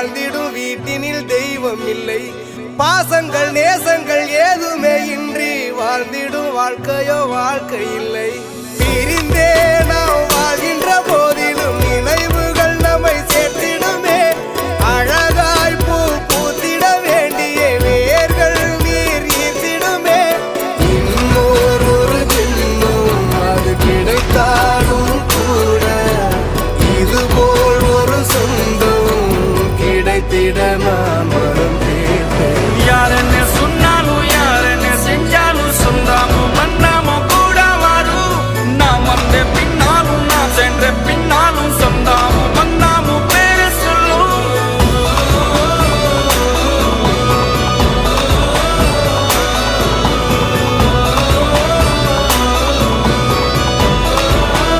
வாழ்ந்திடும் வீட்டினில் தெய்வம் இல்லை. பாசங்கள் நேசங்கள் ஏதுமே இன்றி வாழ்ந்திடும் வாழ்க்கையோ வாழ்க்கை இல்லை. இடமாமரும்